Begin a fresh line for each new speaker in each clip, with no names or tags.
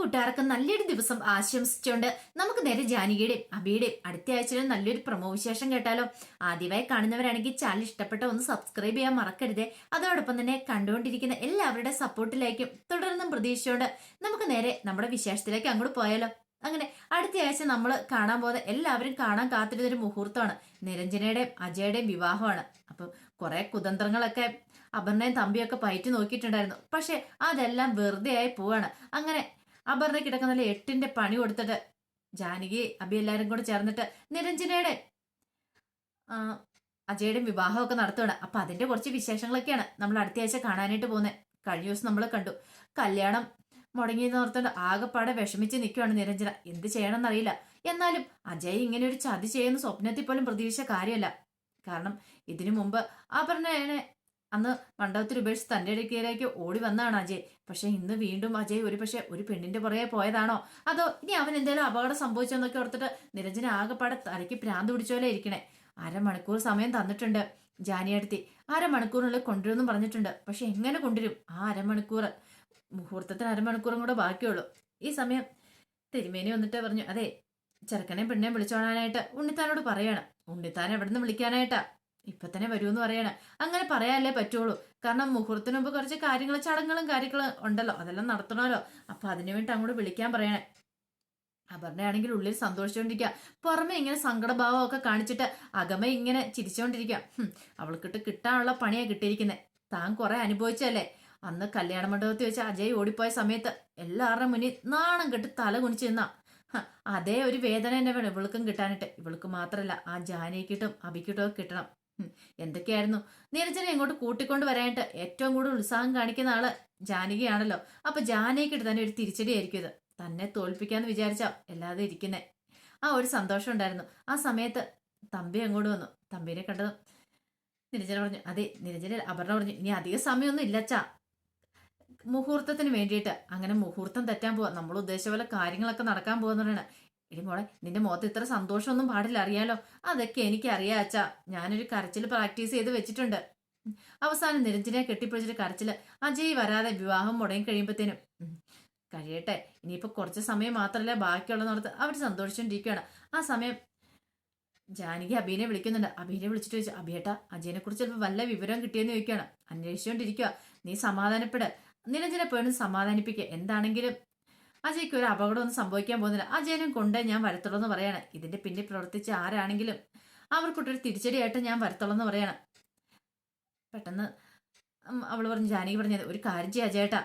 കൂട്ടുകാർക്ക് നല്ലൊരു ദിവസം ആശംസിച്ചുകൊണ്ട് നമുക്ക് നേരെ ജാനകിയുടെയും അബിയുടെയും അടുത്ത ആഴ്ചയിൽ നല്ലൊരു പ്രമോ വിശേഷം കേട്ടാലോ. ആദ്യമായി കാണുന്നവരാണെങ്കിൽ ചാനൽ ഇഷ്ടപ്പെട്ട ഒന്ന് സബ്സ്ക്രൈബ് ചെയ്യാൻ മറക്കരുതേ. അതോടൊപ്പം തന്നെ കണ്ടുകൊണ്ടിരിക്കുന്ന എല്ലാവരുടെ സപ്പോർട്ടിലേക്കും തുടർന്നും പ്രതീക്ഷയോട് നമുക്ക് നേരെ നമ്മുടെ വിശേഷത്തിലേക്ക് അങ്ങോട്ട് പോയാലോ. അങ്ങനെ അടുത്ത ആഴ്ച നമ്മൾ കാണാൻ പോകുന്ന എല്ലാവരും കാണാൻ കാത്തിരുന്നൊരു മുഹൂർത്തമാണ്. നിരഞ്ജനയുടെയും അജയുടെയും വിവാഹമാണ്. അപ്പം കുറെ കുതന്ത്രങ്ങളൊക്കെ അപർണയും തമ്പിയൊക്കെ പയറ്റി നോക്കിയിട്ടുണ്ടായിരുന്നു. പക്ഷെ അതെല്ലാം വെറുതെ ആയി പോവാണ്. അങ്ങനെ അപർണ കിടക്കുന്ന എട്ടിന്റെ പണി കൊടുത്തിട്ട് ജാനകി അബി എല്ലാരും കൂടെ ചേർന്നിട്ട് നിരഞ്ജനയുടെ അജയുടെ വിവാഹമൊക്കെ നടത്തുകയാണ് അപ്പൊ അതിന്റെ കുറച്ച് വിശേഷങ്ങളൊക്കെയാണ് നമ്മൾ അടുത്ത ആഴ്ച കാണാനായിട്ട് പോകുന്നത് കഴിഞ്ഞ ദിവസം നമ്മൾ കണ്ടു. കല്യാണം മുടങ്ങിയെന്ന് ഓർത്തുകൊണ്ട് ആകെപ്പാടെ വിഷമിച്ച് നിൽക്കുവാണ് നിരഞ്ജന. എന്ത് ചെയ്യണമെന്നറിയില്ല. എന്നാലും അജയ് ഇങ്ങനെ ഒരു ചതി ചെയ്യുന്ന സ്വപ്നത്തിൽ പോലും പ്രതീക്ഷിച്ച കാര്യമല്ല. കാരണം ഇതിനു മുമ്പ് അപർണനെ അന്ന് മണ്ഡപത്തിൽ ഉപേക്ഷിച്ച് തന്റെ ഇടയ്ക്കേലേക്ക് ഓടി വന്നാണ് അജയ്. പക്ഷെ ഇന്ന് വീണ്ടും അജയ് ഒരു പക്ഷെ ഒരു പെണ്ണിന്റെ പുറകെ പോയതാണോ? അതോ ഇനി അവൻ എന്തെങ്കിലും അപകടം സംഭവിച്ചോന്നൊക്കെ ഓർത്തിട്ട് നിരഞ്ജന ആകെപ്പാടെ തലയ്ക്ക് ഭ്രാന്ത് പിടിച്ചോലെ ഇരിക്കണേ. അരമണിക്കൂർ സമയം തന്നിട്ടുണ്ട്. ജാനിയടുത്തി അരമണിക്കൂറിനുള്ളിൽ കൊണ്ടുവരുമെന്നും പറഞ്ഞിട്ടുണ്ട്. പക്ഷെ എങ്ങനെ കൊണ്ടുവരും? ആ അരമണിക്കൂർ മുഹൂർത്തത്തിന് അരമണിക്കൂറും കൂടെ ബാക്കിയുള്ളൂ. ഈ സമയം തിരുമേനി വന്നിട്ട് പറഞ്ഞു അതെ ചെറുക്കനെയും പെണ്ണേയും വിളിച്ചോണാനായിട്ട് ഉണ്ണിത്താനോട് പറയണം. ഉണ്ണിത്താൻ എവിടെ നിന്ന് വിളിക്കാനായിട്ടാ? ഇപ്പൊ തന്നെ വരുമെന്ന് പറയണേ. അങ്ങനെ പറയാനല്ലേ പറ്റുള്ളൂ. കാരണം മുഹൂർത്തത്തിന് മുമ്പ് കുറച്ച് കാര്യങ്ങൾ ചടങ്ങുകളും കാര്യങ്ങളും ഉണ്ടല്ലോ. അതെല്ലാം നടത്തണമല്ലോ. അപ്പൊ അതിനു വേണ്ടി അങ്ങോട്ട് വിളിക്കാൻ പറയണേ. അപർണയാണെങ്കിൽ ഉള്ളിൽ സന്തോഷിച്ചുകൊണ്ടിരിക്കുക പുറമെ ഇങ്ങനെ സങ്കടഭാവം ഒക്കെ കാണിച്ചിട്ട് അകമ ഇങ്ങനെ ചിരിച്ചുകൊണ്ടിരിക്കുക അവൾക്കിട്ട് കിട്ടാനുള്ള പണിയാ കിട്ടിയിരിക്കുന്നത് താൻ കുറെ അനുഭവിച്ചല്ലേ അന്ന് കല്യാണ മണ്ഡപത്തിൽ വെച്ച് അജയ് ഓടിപ്പോയ സമയത്ത് എല്ലാവരുടെ മുന്നിൽ നാണം കെട്ട് തല കുനിച്ചു നിന്നാ. അതേ ഒരു വേദന തന്നെ വേണം ഇവൾക്കും കിട്ടാനിട്ട് ഇവൾക്ക് മാത്രല്ല ആ ജാനയ്ക്കിട്ടും അഭിക്കിട്ടും ഒക്കെ കിട്ടണം. എന്തൊക്കെയായിരുന്നു? നീരജനെ ഇങ്ങോട്ട് കൂട്ടിക്കൊണ്ട് വരാനായിട്ട് ഏറ്റവും കൂടുതൽ ഉത്സാഹം കാണിക്കുന്ന ആൾ ജാനകിയാണല്ലോ. അപ്പൊ ജാനകിട്ട് തന്നെ ഒരു തിരിച്ചടിയായിരിക്കും ഇത്. തന്നെ തോൽപ്പിക്കാന്ന് വിചാരിച്ച എല്ലാതെ ഇരിക്കുന്നേ. ആ ഒരു സന്തോഷം ഉണ്ടായിരുന്നു. ആ സമയത്ത് തമ്പി അങ്ങോട്ട് വന്നു. തമ്പിനെ കണ്ടതും നിരഞ്ജന പറഞ്ഞു അതെ നിരഞ്ജന അപർണ പറഞ്ഞു ഇനി അധിക സമയമൊന്നും ഇല്ലച്ചാ മുഹൂർത്തത്തിന് വേണ്ടിയിട്ട് അങ്ങനെ മുഹൂർത്തം തെറ്റാൻ പോവാ. നമ്മൾ ഉദ്ദേശിച്ച പോലെ കാര്യങ്ങളൊക്കെ നടക്കാൻ പോകുന്നതാണ് എടി മോളെ നിന്റെ മുഖത്ത് ഇത്ര സന്തോഷമൊന്നും പാടില്ല അറിയാലോ? അതൊക്കെ എനിക്ക് അറിയാം അച്ഛാ. ഞാനൊരു കരച്ചിൽ പ്രാക്ടീസ് ചെയ്ത് വെച്ചിട്ടുണ്ട്. അവസാനം നിരഞ്ജനെ കെട്ടിപ്പിടിച്ചിട്ട് കരച്ചിൽ അജയ് വരാതെ വിവാഹം മുടങ്ങി കഴിയുമ്പോഴത്തേനും കഴിയട്ടെ ഇനിയിപ്പോ കുറച്ച് സമയം മാത്രമല്ല ബാക്കിയുള്ള നടത്ത് അവർ സന്തോഷിച്ചോണ്ടിരിക്കുകയാണ്. ആ സമയം ജാനകി അബീനെ വിളിക്കുന്നുണ്ട്. അബീനെ വിളിച്ചിട്ട് ചോദിച്ചു അബിയേട്ടാ അജയനെ കുറിച്ച് ചിലപ്പോൾ വല്ല വിവരം കിട്ടിയെന്ന് ചോദിക്കുകയാണ്. അന്വേഷിച്ചുകൊണ്ടിരിക്കുക നീ സമാധാനപ്പെട്. നിരഞ്ജനെ പോയിട്ട് സമാധാനിപ്പിക്കുക എന്താണെങ്കിലും അജയ്ക്ക് ഒരു അപകടമൊന്നും സംഭവിക്കാൻ പോകുന്നില്ല. അജയനും കൊണ്ട് ഞാൻ വരത്തുള്ളൂ എന്ന് പറയാണ്. ഇതിന്റെ പിന്നിൽ പ്രവർത്തിച്ച ആരാണെങ്കിലും അവർക്കൊട്ടൊരു തിരിച്ചടിയായിട്ട് ഞാൻ വരത്തുള്ളൂ എന്ന് പറയാണ്. പെട്ടെന്ന് അവൾ പറഞ്ഞു ജാനകി പറഞ്ഞത് ഒരു കാര്യം ചെയ്യാം അജയേട്ടാ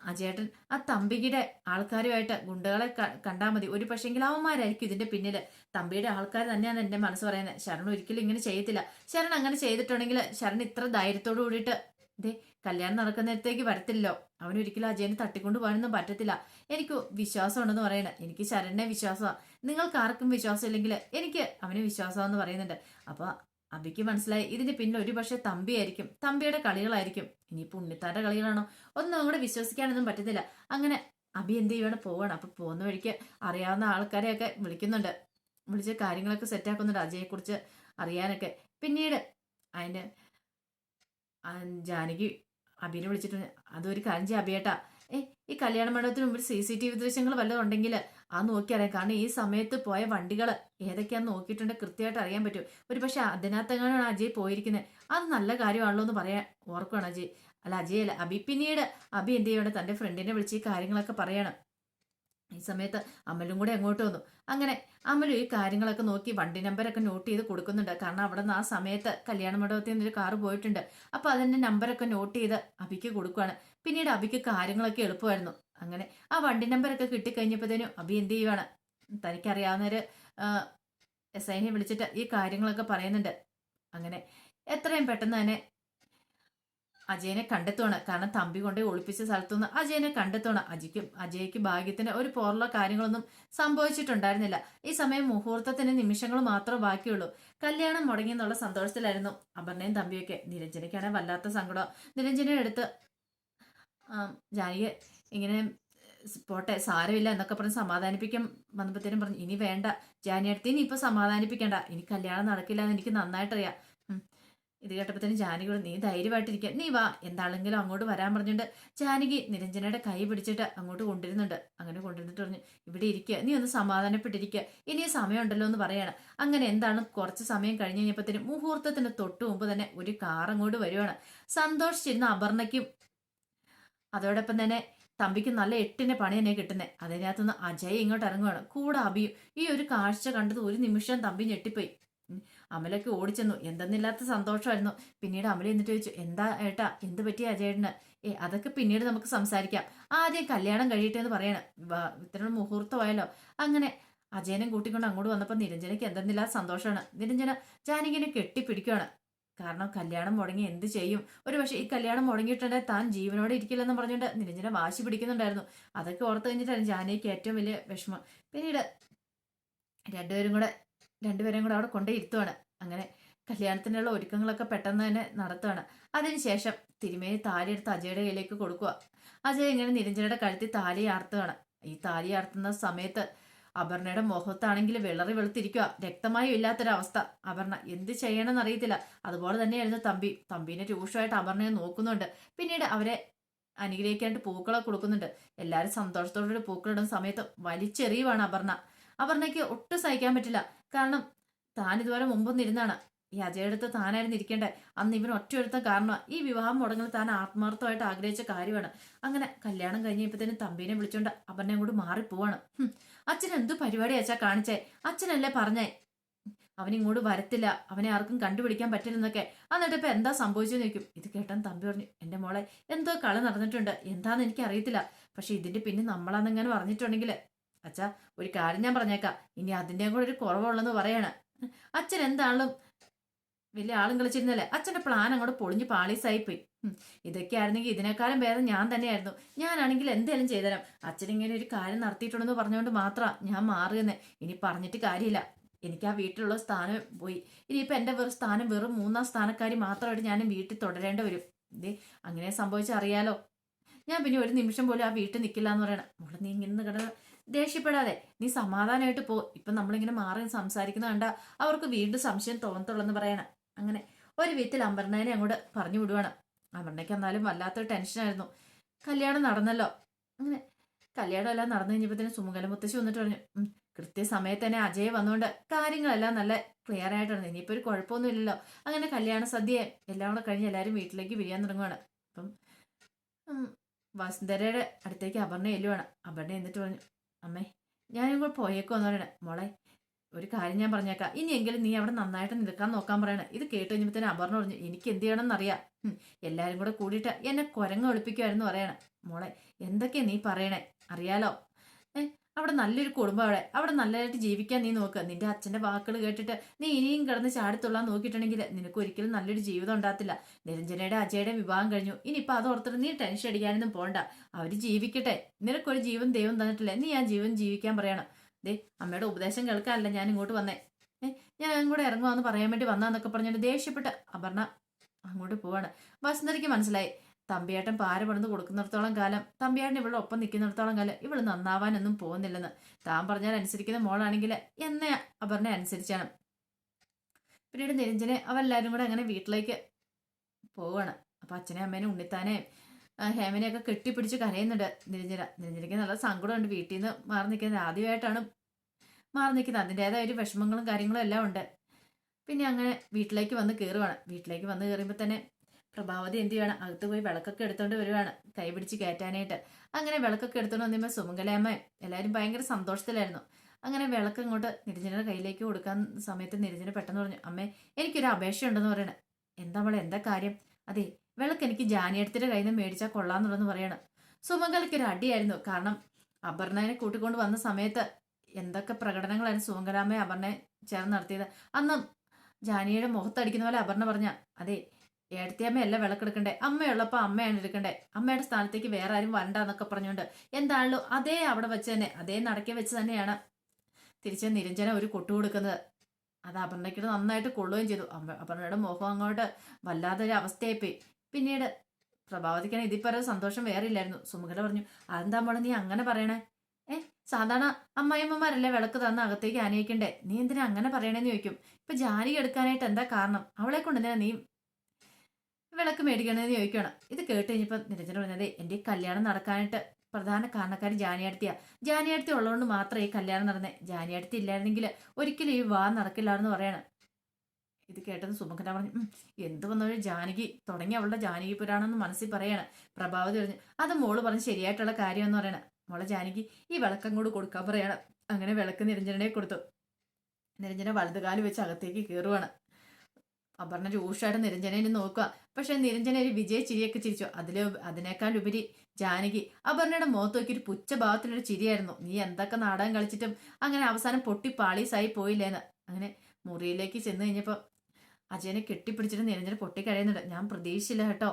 അജയേട്ടൻ ആ തമ്പിയുടെ ആൾക്കാരുമായിട്ട് ഗുണ്ടകളെ കണ്ടാൽ മതി. ഒരു പക്ഷെങ്കിൽ അവന്മാരായിരിക്കും ഇതിന്റെ പിന്നിൽ തമ്പിയുടെ ആൾക്കാർ തന്നെയാണ് എന്റെ മനസ്സ് പറയുന്നത്. ശരൺ ഒരിക്കലും ഇങ്ങനെ ചെയ്യത്തില്ല. ശരൺ അങ്ങനെ ചെയ്തിട്ടുണ്ടെങ്കിൽ ശരൺ ഇത്ര ധൈര്യത്തോടു കൂടിയിട്ട് ദേ കല്യാണം നടക്കുന്നിടത്തേക്ക് വരത്തില്ലോ അവനൊരിക്കലും അജയനെ തട്ടിക്കൊണ്ട് പോകാനൊന്നും പറ്റത്തില്ല. എനിക്ക് വിശ്വാസമുണ്ടെന്ന് പറയണ. എനിക്ക് ശരണിനെ വിശ്വാസമാണ് നിങ്ങൾക്ക് ആർക്കും വിശ്വാസം ഇല്ലെങ്കിൽ എനിക്ക് അവന് വിശ്വാസമാണെന്ന് പറയുന്നുണ്ട്. അപ്പൊ അബിക്ക് മനസ്സിലായി ഇതിന്റെ പിന്നിൽ ഒരു പക്ഷേ തമ്പിയായിരിക്കും തമ്പിയുടെ കളികളായിരിക്കും. ഇനിയിപ്പോ ഉണ്ണിത്താരുടെ കളികളാണോ? ഒന്നും അങ്ങോട്ട് വിശ്വസിക്കാനൊന്നും പറ്റത്തില്ല. അങ്ങനെ അബി എന്ത് ചെയ്യുവാണ്? പോവാണ്. അപ്പൊ പോകുന്ന വഴിക്ക് അറിയാവുന്ന ആൾക്കാരെയൊക്കെ വിളിക്കുന്നുണ്ട്. വിളിച്ച് കാര്യങ്ങളൊക്കെ സെറ്റാക്കുന്നുണ്ട് അജയെ കുറിച്ച് അറിയാനൊക്കെ. പിന്നീട് അതിന്റെ ജാനകി അബിനെ വിളിച്ചിട്ട് അതൊരു കാര്യം ചെയ്യാം അബിയേട്ടാ. ഏ ഈ കല്യാണ മണ്ഡപത്തിന് മുമ്പിൽ സി സി ടി വി ദൃശ്യങ്ങൾ വല്ലതും ഉണ്ടെങ്കിൽ ആ നോക്കിയറിയാം. കാരണം ഈ സമയത്ത് പോയ വണ്ടികൾ ഏതൊക്കെയാന്ന് നോക്കിയിട്ടുണ്ട്. കൃത്യമായിട്ട് അറിയാൻ പറ്റും. ഒരു പക്ഷെ അതിനകത്തെങ്ങാനാണ് അജയ് പോയിരിക്കുന്നത്? അത് നല്ല കാര്യമാണല്ലോ എന്ന് പറയാൻ ഓർക്കുകയാണ് അജയ്. അല്ല അജയ് അല്ല അബി പിന്നീട് അബി എന്ത് ചെയ്യണം? തന്റെ ഫ്രണ്ടിനെ വിളിച്ച് ഈ കാര്യങ്ങളൊക്കെ പറയണം. ഈ സമയത്ത് അമലും കൂടെ അങ്ങോട്ട് വന്നു. അങ്ങനെ അമലു ഈ കാര്യങ്ങളൊക്കെ നോക്കി വണ്ടി നമ്പരൊക്കെ നോട്ട് ചെയ്ത് കൊടുക്കുന്നുണ്ട്. കാരണം അവിടെ നിന്ന് ആ സമയത്ത് കല്യാണ മണ്ഡപത്തിൽ നിന്നൊരു കാറ് പോയിട്ടുണ്ട്. അപ്പൊ അതിന്റെ നമ്പറൊക്കെ നോട്ട് ചെയ്ത് അബിക്ക് കൊടുക്കുവാണ്. പിന്നീട് അബിക്ക് കാര്യങ്ങളൊക്കെ എളുപ്പമായിരുന്നു. അങ്ങനെ ആ വണ്ടി നമ്പറൊക്കെ കിട്ടിക്കഴിഞ്ഞപ്പോഴത്തേനും അബി എന്ത് ചെയ്യുവാണ്? തനിക്കറിയാവുന്നൊരു എസ് ഐനെ വിളിച്ചിട്ട് ഈ കാര്യങ്ങളൊക്കെ പറയുന്നുണ്ട്. അങ്ങനെ എത്രയും പെട്ടെന്ന് തന്നെ അജയനെ കണ്ടെത്തുവാണ്. കാരണം തമ്പി കൊണ്ട് ഒളിപ്പിച്ച സ്ഥലത്തുനിന്ന് അജയനെ കണ്ടെത്തുവാണ്. അജിക്കും അജയ്ക്ക് ഭാഗ്യത്തിന് ഒരു പോറുള്ള കാര്യങ്ങളൊന്നും സംഭവിച്ചിട്ടുണ്ടായിരുന്നില്ല. ഈ സമയം മുഹൂർത്തത്തിന് നിമിഷങ്ങൾ മാത്രമേ ബാക്കിയുള്ളൂ. കല്യാണം മുടങ്ങി എന്നുള്ള സന്തോഷത്തിലായിരുന്നു അപർണയും തമ്പിയൊക്കെ. നിരഞ്ജനയ്ക്കാണ് വല്ലാത്ത സങ്കടം. നിരഞ്ജനെ എടുത്ത് ആം, ജാനകി ഇങ്ങനെ പോട്ടെ സാരമില്ല എന്നൊക്കെ പറഞ്ഞ് സമാധാനിപ്പിക്കാൻ വന്നപ്പോഴത്തേനും പറഞ്ഞു ഇനി വേണ്ട ജാനിയടുത്ത് ഇനി ഇപ്പൊ സമാധാനിപ്പിക്കണ്ട. ഇനി കല്യാണം നടക്കില്ല എന്ന് എനിക്ക് നന്നായിട്ടറിയാം. ഇത് കേട്ടപ്പോൾ ജാനകി ജാനകിയോട് നീ ധൈര്യമായിട്ടിരിക്കുക നീ വാ. എന്താണെങ്കിലും അങ്ങോട്ട് വരാൻ പറഞ്ഞിട്ട് ജാനകി നിരഞ്ജനയുടെ കൈ പിടിച്ചിട്ട് അങ്ങോട്ട് കൊണ്ടിരുന്നുണ്ട് അങ്ങനെ കൊണ്ടിരുന്നിട്ട് പറഞ്ഞു ഇവിടെ ഇരിക്കുക നീ ഒന്ന് സമാധാനപ്പെട്ടിരിക്കുക ഇനി സമയമുണ്ടല്ലോ എന്ന് പറയാണ്. അങ്ങനെ എന്താണ്? കുറച്ച് സമയം കഴിഞ്ഞ് കഴിഞ്ഞപ്പോഴത്തേനും മുഹൂർത്തത്തിന് തൊട്ട് മുമ്പ് തന്നെ ഒരു കാർ അങ്ങോട്ട് വരുവാണ്. സന്തോഷിച്ചിരുന്ന അപർണയ്ക്കും. അതോടൊപ്പം തന്നെ തമ്പിക്ക് നല്ല എട്ടിന്റെ പണി തന്നെ കിട്ടുന്നത് അതിനകത്തുനിന്ന് അജയ് ഇങ്ങോട്ട് ഇറങ്ങുവാണ്. കൂടെ അഭിയും ഈ ഒരു കാഴ്ച കണ്ടത് ഒരു നിമിഷം തമ്പി ഞെട്ടിപ്പോയി. അമലൊക്കെ ഓടിച്ചെന്നു. എന്തെന്നില്ലാത്ത സന്തോഷമായിരുന്നു പിന്നീട് അമല എന്നിട്ട് ചോദിച്ചു എന്താ ഏട്ടാ എന്ത് പറ്റിയ അജയേട്ടന്? ഏ അതൊക്കെ പിന്നീട് നമുക്ക് സംസാരിക്കാം. ആദ്യം കല്യാണം കഴിയട്ടെ എന്ന് പറയണം ഇത്ര മുഹൂർത്തമായല്ലോ. അങ്ങനെ. അജയനും കൂട്ടിക്കൊണ്ട് അങ്ങോട്ട് വന്നപ്പോൾ നിരഞ്ജനയ്ക്ക് എന്തെന്നില്ലാത്ത സന്തോഷമാണ്. നിരഞ്ജന ജാനകിനെ കെട്ടിപ്പിടിക്കുകയാണ് കാരണം കല്യാണം മുടങ്ങി എന്ത് ചെയ്യും? ഒരു പക്ഷേ ഈ കല്യാണം മുടങ്ങിയിട്ടുണ്ടെങ്കിൽ താൻ ജീവനോടെ ഇരിക്കില്ലെന്ന് പറഞ്ഞുകൊണ്ട് നിരഞ്ജന വാശി പിടിക്കുന്നുണ്ടായിരുന്നു. അതൊക്കെ ഓർത്ത് കഴിഞ്ഞിട്ടാണ് ജാനകിക്ക് ഏറ്റവും വലിയ വിഷമം. പിന്നീട് രണ്ടുപേരും കൂടെ രണ്ടുപേരെയും കൂടെ അവിടെ കൊണ്ടേ ഇരുത്തുവാണ് അങ്ങനെ കല്യാണത്തിനുള്ള ഒരുക്കങ്ങളൊക്കെ പെട്ടെന്ന് തന്നെ നടത്തുവാണ്. അതിനുശേഷം തിരുമേനി താലി എടുത്ത് അജയുടെ കയ്യിലേക്ക് കൊടുക്കുക അജയ് ഇങ്ങനെ നിരഞ്ജനയുടെ കഴുത്തിൽ താലി ആർത്തുകയാണ് ഈ താലി ആർത്തുന്ന സമയത്ത് അപർണയുടെ മുഖത്താണെങ്കിൽ വിളറി വെളുത്തിരിക്കുക രക്തമായും ഇല്ലാത്തൊരവസ്ഥ. അപർണ എന്ത് ചെയ്യണമെന്ന് അറിയത്തില്ല അതുപോലെ തന്നെയായിരുന്നു തമ്പി. തമ്പീനെ രൂക്ഷമായിട്ട് അപർണയെ നോക്കുന്നുണ്ട്. പിന്നീട് അവരെ അനുഗ്രഹിക്കാനായിട്ട് പൂക്കളൊക്കെ കൊടുക്കുന്നുണ്ട്. എല്ലാവരും സന്തോഷത്തോടെ പൂക്കളിടുന്ന സമയത്ത് വലിച്ചെറിയുവാണ് അപർണ. അപർണയ്ക്ക് ഒട്ടും സഹിക്കാൻ പറ്റില്ല. കാരണം താൻ ഇതുവരെ മുമ്പൊന്നും ഇരുന്നാണ് ഈ അജയുടെ അടുത്ത് താനായിരുന്നു ഇരിക്കേണ്ടത്. അന്ന് ഇവൻ ഒറ്റയൊരുത്തം കാരണം ഈ വിവാഹം മുടങ്ങൽ താൻ ആത്മാർത്ഥമായിട്ട് ആഗ്രഹിച്ച കാര്യമാണ്. അങ്ങനെ കല്യാണം കഴിഞ്ഞപ്പോഴത്തേനും തമ്പീനെ വിളിച്ചോണ്ട് അവനെ കൂടി മാറിപ്പോവാണ്. അച്ഛൻ എന്തു പരിപാടി അച്ഛാ കാണിച്ചേ? അച്ഛനല്ലേ പറഞ്ഞേ? അവനിങ്ങോട് വരത്തില്ല. അവനെ ആർക്കും കണ്ടുപിടിക്കാൻ പറ്റില്ലെന്നൊക്കെ. എന്നിട്ട് ഇപ്പൊ എന്താ സംഭവിച്ചെന്ന് ചോദിക്കും. ഇത് കേട്ടാൻ തമ്പി പറഞ്ഞു എന്റെ മോളെ എന്തോ കള നടന്നിട്ടുണ്ട്. എന്താന്ന് എനിക്ക് അറിയത്തില്ല പക്ഷെ ഇതിന്റെ പിന്നെ നമ്മളാന്നിങ്ങനെ പറഞ്ഞിട്ടുണ്ടെങ്കിൽ അച്ഛാ ഒരു കാര്യം ഞാൻ പറഞ്ഞേക്കാം. ഇനി അതിന്റെയും കൂടെ ഒരു കുറവുള്ളെന്ന് പറയണ. അച്ഛൻ എന്താണെങ്കിലും വലിയ ആളും കളിച്ചിരുന്നല്ലേ? അച്ഛന്റെ പ്ലാൻ അങ്ങോട്ട് പൊളിഞ്ഞ് പാളീസായിപ്പോയി. ഇതൊക്കെ ആയിരുന്നെങ്കിൽ ഇതിനേക്കാളും ഭേദം ഞാൻ തന്നെയായിരുന്നു. ഞാനാണെങ്കിൽ എന്തേലും ചെയ്തരാം. അച്ഛൻ ഇങ്ങനെ ഒരു കാര്യം നടത്തിയിട്ടുണ്ടെന്ന് പറഞ്ഞുകൊണ്ട് മാത്രമാണ് ഞാൻ മാറിയെന്ന്. ഇനി പറഞ്ഞിട്ട് കാര്യമില്ല. എനിക്ക് ആ വീട്ടിലുള്ള സ്ഥാനം പോയി. ഇനിയിപ്പോൾ എന്റെ വെറും സ്ഥാനം വെറും മൂന്നാം സ്ഥാനക്കാരി മാത്രമായിട്ട് ഞാൻ വീട്ടിൽ തുടരേണ്ടി വരും. ഇതേ അങ്ങനെ സംഭവിച്ചറിയാലോ. ഞാൻ പിന്നെ ഒരു നിമിഷം പോലും ആ വീട്ടിൽ നിൽക്കില്ല എന്ന് പറയണം. മോളെ നീ ഇങ്ങനെ കിടന്ന് ദേഷ്യപ്പെടാതെ നീ സമാധാനമായിട്ട് പോ. ഇപ്പം നമ്മളിങ്ങനെ മാറി സംസാരിക്കുന്ന കണ്ട അവർക്ക് വീണ്ടും സംശയം തോന്നത്തുള്ളെന്ന് പറയണ. അങ്ങനെ ഒരു വീട്ടിൽ അമ്പർണേനെ അങ്ങോട്ട് പറഞ്ഞു വിടുവാണ്. അമ്പർണയ്ക്ക് എന്നാലും വല്ലാത്തൊരു ടെൻഷനായിരുന്നു കല്യാണം നടന്നല്ലോ. അങ്ങനെ കല്യാണം എല്ലാം നടന്നു കഴിഞ്ഞപ്പോഴത്തേനും സുമംഗല മുത്തശ്ശി വന്നിട്ട് പറഞ്ഞു കൃത്യ കൃത്യസമയത്ത് തന്നെ അജയ് വന്നുകൊണ്ട് കാര്യങ്ങളെല്ലാം നല്ല ക്ലിയർ ആയിട്ടുണ്ട്. ഇനിയിപ്പോൾ ഒരു കുഴപ്പമൊന്നും ഇല്ലല്ലോ. അങ്ങനെ കല്യാണ സദ്യ എല്ലാം കൂടെ കഴിഞ്ഞ് എല്ലാവരും വീട്ടിലേക്ക് വിരിയാൻ തുടങ്ങുവാണ്. അപ്പം വസുന്ധരയുടെ അടുത്തേക്ക് അപർണ എല്ലുവാണ് അപർണ എന്നിട്ട് പറഞ്ഞു അമ്മേ ഞാനും കൂടെ പോയേക്കോന്ന് പറയണേ. മോളെ ഒരു കാര്യം ഞാൻ പറഞ്ഞേക്കാം. ഇനിയെങ്കിലും നീ അവിടെ നന്നായിട്ട് നിൽക്കാൻ നോക്കാൻ പറയണേ. ഇത് കേട്ട് കഴിഞ്ഞപ്പോഴത്തേനും അപർണ പറഞ്ഞു എനിക്ക് എന്ത് ചെയ്യണമെന്ന് അറിയാം. എല്ലാവരും കൂടെ കൂടിയിട്ട് എന്നെ കുരങ്ങ് ഒളിപ്പിക്കുമായിരുന്നു പറയണേ. മോളെ എന്തൊക്കെയാ നീ പറയണേ? അറിയാലോ? ഏ അവിടെ നല്ലൊരു കുടുംബം അവിടെ. അവിടെ നല്ലതായിട്ട് ജീവിക്കാൻ നീ നോക്കുക നിന്റെ അച്ഛന്റെ വാക്കുകൾ കേട്ടിട്ട് നീ ഇനിയും കിടന്ന് ചാടിത്തുള്ളാൻ നോക്കിയിട്ടുണ്ടെങ്കിൽ നിനക്ക് ഒരിക്കലും നല്ലൊരു ജീവിതം ഉണ്ടാകത്തില്ല. നിരഞ്ജനയുടെ അജയുടെ വിവാഹം കഴിഞ്ഞു. ഇനിയിപ്പോൾ അത് ഓർത്തിട്ട് നീ ടെൻഷൻ അടിക്കാനൊന്നും പോണ്ട. അവർ ജീവിക്കട്ടെ. നിനക്കൊരു ജീവൻ ദൈവം തന്നിട്ടില്ലേ? നീ ആ ജീവൻ ജീവിക്കാൻ പറയണം. ദേ അമ്മയുടെ ഉപദേശം കേൾക്കാനല്ല ഞാൻ ഇങ്ങോട്ട് വന്നേ. ഏ ഞാൻ അങ്ങോട്ട് ഇറങ്ങുവാന്ന് പറയാൻ വേണ്ടി വന്നാന്നൊക്കെ പറഞ്ഞിട്ട് ദേഷ്യപ്പെട്ട് അപർണ അങ്ങോട്ട് പോവാണ്. വസന്തരിക്ക് മനസ്സിലായി. തമ്പിയേട്ടൻ പാര പണിത് കൊടുക്കുന്നിടത്തോളം കാലം തമ്പിയേട്ടൻ ഇവളുടെ ഒപ്പം നിൽക്കുന്നിടത്തോളം കാലം ഇവൾ നന്നാവാനൊന്നും പോകുന്നില്ലെന്ന്. താൻ പറഞ്ഞാൽ അനുസരിക്കുന്ന മോളാണെങ്കിൽ എന്നെ അപർണ അനുസരിച്ചാണ്. പിന്നീട് നിരഞ്ജനെ അവരെല്ലാവരും കൂടെ അങ്ങനെ വീട്ടിലേക്ക് പോവാണ്. അപ്പൊ അച്ഛനെ അമ്മേനെ ഉണ്ണിത്താനെ ഹേമനെയൊക്കെ കെട്ടിപ്പിടിച്ച് കരയുന്നുണ്ട് നിരഞ്ജന. നിരഞ്ജനയ്ക്ക് നല്ല സങ്കടമുണ്ട്. വീട്ടിൽ നിന്ന് മാറി നിൽക്കുന്നത് ആദ്യമായിട്ടാണ് മാറി നിൽക്കുന്നത്. അതിന്റെതായ ഒരു വിഷമങ്ങളും കാര്യങ്ങളും എല്ലാം ഉണ്ട്. പിന്നെ അങ്ങനെ വീട്ടിലേക്ക് വന്ന് കയറുവാണ്. വീട്ടിലേക്ക് വന്ന് കയറിയുമ്പോൾ തന്നെ പ്രഭാവതി എന്ത് ചെയ്യണം? അകത്ത് പോയി വിളക്കൊക്കെ എടുത്തോണ്ട് വരുവാണ്. കൈ പിടിച്ച് കയറ്റാനായിട്ട് അങ്ങനെ വിളക്കൊക്കെ എടുത്തോണ്ട് വന്നിമ്മ സുമംഗലയമ്മ എല്ലാവരും ഭയങ്കര സന്തോഷത്തിലായിരുന്നു. അങ്ങനെ വിളക്ക് ഇങ്ങോട്ട് നിരഞ്ജനയുടെ കയ്യിലേക്ക് കൊടുക്കാൻ സമയത്ത് നിരഞ്ജന പെട്ടെന്ന് പറഞ്ഞു അമ്മേ എനിക്കൊരു അപേക്ഷ ഉണ്ടെന്ന് പറയണ. എന്താ മോളെ എന്താ കാര്യം? അതെ വിളക്ക് എനിക്ക് ജാനിയടത്തിന്റെ കയ്യിൽ നിന്ന് മേടിച്ചാൽ കൊള്ളാന്നുള്ളതെന്ന് പറയണം. സുമംഗലയ്ക്ക് ഒരു അടിയായിരുന്നു. കാരണം അപർണനെ കൂട്ടിക്കൊണ്ട് വന്ന സമയത്ത് എന്തൊക്കെ പ്രകടനങ്ങളായിരുന്നു സുമംഗലാമ്മയെ അപർണയെ ചേർന്ന് നടത്തിയത്. അന്ന് ജാനിയുടെ മുഖത്തടിക്കുന്ന പോലെ അപർണ പറഞ്ഞ അതെ ഏടത്തിയമ്മയല്ല വിളക്കെടുക്കണ്ടേ അമ്മയുള്ളപ്പോൾ അമ്മയാണ് എടുക്കണ്ടേ? അമ്മയുടെ സ്ഥാനത്തേക്ക് വേറെ ആരും വരണ്ട എന്നൊക്കെ പറഞ്ഞുകൊണ്ട് എന്താണല്ലോ അതേ അവിടെ വെച്ച് തന്നെ അതേ നടക്കെ വെച്ച് തന്നെയാണ് തിരിച്ച് നിരഞ്ജന ഒരു കൊട്ടു കൊടുക്കുന്നത്. അത് അപർണയ്ക്ക് നന്നായിട്ട് കൊള്ളുകയും ചെയ്തു. അപർണയുടെ മുഖം അങ്ങോട്ട് വല്ലാത്തൊരു അവസ്ഥയായിപ്പോയി. പിന്നീട് പ്രഭാവതിക്കാണ് ഇതിപ്പറ സന്തോഷം വേറെ ഇല്ലായിരുന്നു. സുമുഖല പറഞ്ഞു അതെന്താ മോളെ നീ അങ്ങനെ പറയണേ? ഏ സാധാരണ അമ്മായിമ്മമാരല്ലേ വിളക്ക് തന്ന അകത്തേക്ക് ആനയിക്കണ്ടേ? നീ എന്തിനാ അങ്ങനെ പറയണേന്ന് ചോദിക്കും. ഇപ്പൊ ജാനി എടുക്കാനായിട്ട് എന്താ കാരണം? അവളെ കൊണ്ട് എന്തിനാ നീ വിളക്ക് മേടിക്കണമെന്ന് ചോദിക്കണം ഇത് കേട്ട് കഴിഞ്ഞപ്പോൾ നിരഞ്ജന പറഞ്ഞത് എന്റെ കല്യാണം നടക്കാനായിട്ട് പ്രധാന കാരണക്കാർ ജാനിയടുത്തിയാ. ജാനിയടുത്തി ഉള്ളതുകൊണ്ട് മാത്രമേ ഈ കല്യാണം നടന്നത് ജാനിയടുത്തി ഇല്ലായിരുന്നെങ്കിൽ ഒരിക്കലും ഈ വാ നടക്കില്ലാന്ന് പറയണം. ഇത് കേട്ടത് സുമുഖന പറഞ്ഞു "ഉം, എന്ത് വന്നൊരു ജാനകി തുടങ്ങി അവളുടെ ജാനകി പുരാണെന്ന് മനസ്സിൽ പറയാണ്. പ്രഭാവതി പറഞ്ഞു അത് മോൾ പറഞ്ഞ് ശരിയായിട്ടുള്ള കാര്യം എന്ന് പറയണം. മോളെ ജാനകി ഈ വിളക്കം കൂടെ കൊടുക്കാൻ പറയണം. അങ്ങനെ വിളക്ക് നിരഞ്ജനെ കൊടുത്തു. നിരഞ്ജന വലതുകാലം വെച്ച് അകത്തേക്ക് കയറുവാണ് അപർണ രൂക്ഷമായിട്ട് നിരഞ്ജനെ നോക്കുക. പക്ഷെ നിരഞ്ജന ഒരു വിജയ ചിരിയൊക്കെ ചിരിച്ചു. അതിലെ അതിനേക്കാൾ ഉപരി ജാനകി. അപർണയുടെ മുഖത്ത് നോക്കി ഒരു പുച്ഛഭാവത്തിനൊരു ചിരിയായിരുന്നു. നീ എന്തൊക്കെ നാടകം കളിച്ചിട്ടും അങ്ങനെ അവസാനം പൊട്ടി പാളീസായി പോയില്ലേന്ന്. അങ്ങനെ മുറിയിലേക്ക് ചെന്ന് കഴിഞ്ഞപ്പോൾ അജയനെ കെട്ടിപ്പിടിച്ചിട്ട് നിരഞ്ജന പൊട്ടി കഴിയുന്നുണ്ട് ഞാൻ പ്രതീക്ഷിച്ചില്ല കേട്ടോ.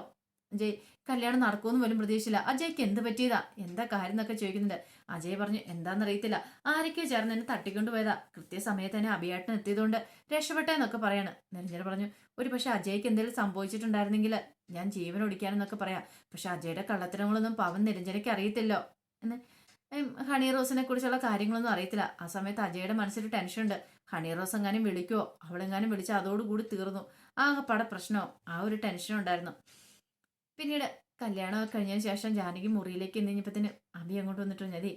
അജയ് കല്യാണം നടക്കുമെന്ന് പോലും പ്രതീക്ഷിച്ചില്ല. അജയ്ക്ക് എന്ത് പറ്റിയതാ? എന്താ കാര്യം എന്നൊക്കെ ചോദിക്കുന്നുണ്ട്. അജയ് പറഞ്ഞു എന്താണെന്നറിയത്തില്ല. ആരൊക്കെയോ ചേർന്ന് എന്നെ തട്ടിക്കൊണ്ട് പോയതാ കൃത്യസമയത്ത് തന്നെ അഭിയാട്ടൻ എത്തിയതുകൊണ്ട് രക്ഷപ്പെട്ടെന്നൊക്കെ പറയാണ്. നിരഞ്ജന പറഞ്ഞു ഒരു പക്ഷെ അജയ്ക്ക് എന്തെങ്കിലും സംഭവിച്ചിട്ടുണ്ടായിരുന്നെങ്കിൽ ഞാൻ ജീവൻ ഒടിക്കാനെന്നൊക്കെ പറയാം. പക്ഷെ അജയുടെ കള്ളത്തരങ്ങളൊന്നും പവൻ നിരഞ്ജനയ്ക്ക് അറിയത്തില്ലോ. എന്ന്. ഹണി റോസിനെ കുറിച്ചുള്ള കാര്യങ്ങളൊന്നും അറിയത്തില്ല. ആ സമയത്ത് അജയുടെ മനസ്സിൽ ടെൻഷൻ ഉണ്ട് ഹണി റോസ് എങ്ങാനും വിളിക്കുവോ? അവളെങ്ങാനും വിളിച്ച് അതോടുകൂടി തീർന്നു. ആ പട പ്രശ്നമോ ആ ഒരു ടെൻഷൻ ഉണ്ടായിരുന്നു പിന്നീട് കല്യാണമൊക്കെ കഴിഞ്ഞതിന് ശേഷം ജാനകി മുറിയിലേക്ക് കഴിഞ്ഞപ്പത്തിന് അഭി അങ്ങോട്ട് വന്നിട്ട് മതി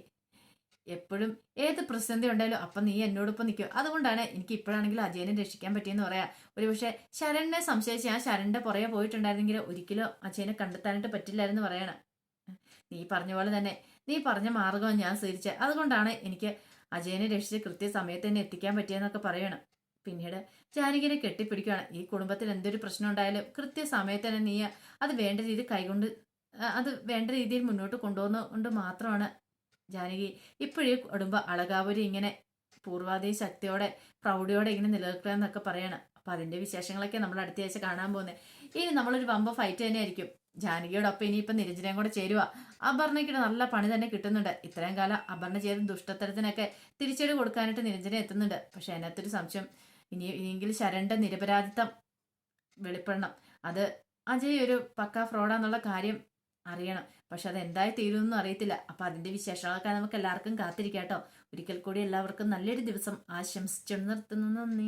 എപ്പോഴും ഏത് പ്രതിസന്ധി ഉണ്ടായാലും അപ്പം നീ എന്നോടൊപ്പം നിൽക്കും. അതുകൊണ്ടാണ് എനിക്ക് ഇപ്പോഴാണെങ്കിലും അജയനെ രക്ഷിക്കാൻ പറ്റിയെന്ന് പറയാം. ഒരുപക്ഷെ ശരണിനെ സംശയിച്ച് ഞാൻ ശരണിന്റെ പുറകെ പോയിട്ടുണ്ടായിരുന്നെങ്കിൽ ഒരിക്കലും അജയനെ കണ്ടെത്താനായിട്ട് പറ്റില്ലായിരുന്നു പറയണം. നീ പറഞ്ഞ പോലെ തന്നെ നീ പറഞ്ഞ മാർഗം ഞാൻ സ്വീകരിച്ചത്. അതുകൊണ്ടാണ് എനിക്ക് അജയനെ രക്ഷിച്ച് കൃത്യസമയത്ത് തന്നെ എത്തിക്കാൻ പറ്റിയെന്നൊക്കെ പറയണം. പിന്നീട് ജാനകിനെ കെട്ടിപ്പിടിക്കുകയാണ്. ഈ കുടുംബത്തിൽ എന്തൊരു പ്രശ്നം ഉണ്ടായാലും കൃത്യസമയത്ത് തന്നെ നീ അത് വേണ്ട രീതിയിൽ കൈകൊണ്ട് അത് വേണ്ട രീതിയിൽ മുന്നോട്ട് കൊണ്ടുപോകുന്നതുകൊണ്ട് മാത്രമാണ് ജാനകി ഇപ്പോഴേ കുടുംബ അളകാപുരി ഇങ്ങനെ പൂർവാധി ശക്തിയോടെ പ്രൗഢിയോടെ ഇങ്ങനെ നിലനിൽക്കുക എന്നൊക്കെ പറയണം. അപ്പൊ അതിന്റെ വിശേഷങ്ങളൊക്കെ നമ്മൾ അടുത്ത ആഴ്ച കാണാൻ പോകുന്നത് ഇനി നമ്മളൊരു വമ്പ ഫൈറ്റ് തന്നെയായിരിക്കും. ജാനകിയോടൊപ്പം ഇനിയിപ്പം നിരഞ്ജനയും കൂടെ ചേരുക അപർണയ്ക്കിട്ട് നല്ല പണി തന്നെ കിട്ടുന്നുണ്ട്. ഇത്രയും കാലം അപർണ ചെയ്ത ദുഷ്ടത്തരത്തിനൊക്കെ തിരിച്ചടി കൊടുക്കാനായിട്ട് നിരഞ്ജന എത്തുന്നുണ്ട്. പക്ഷെ അതിനകത്തൊരു സംശയം. ഇനി ഇനിയെങ്കിൽ ശരണ്ടെ നിരപരാധിത്വം വെളിപ്പെടണം. അത് അജയ് ഒരു പക്ക ഫ്രോഡാന്നുള്ള കാര്യം അറിയണം. പക്ഷെ അത് എന്തായി തീരുമെന്നും അറിയത്തില്ല. അപ്പൊ അതിന്റെ വിശേഷങ്ങളൊക്കെ നമുക്ക് എല്ലാവർക്കും കാത്തിരിക്കാം കേട്ടോ. ഒരിക്കൽ കൂടി എല്ലാവർക്കും നല്ലൊരു ദിവസം ആശംസിച്ചു നിർത്തുന്നു. നന്ദി.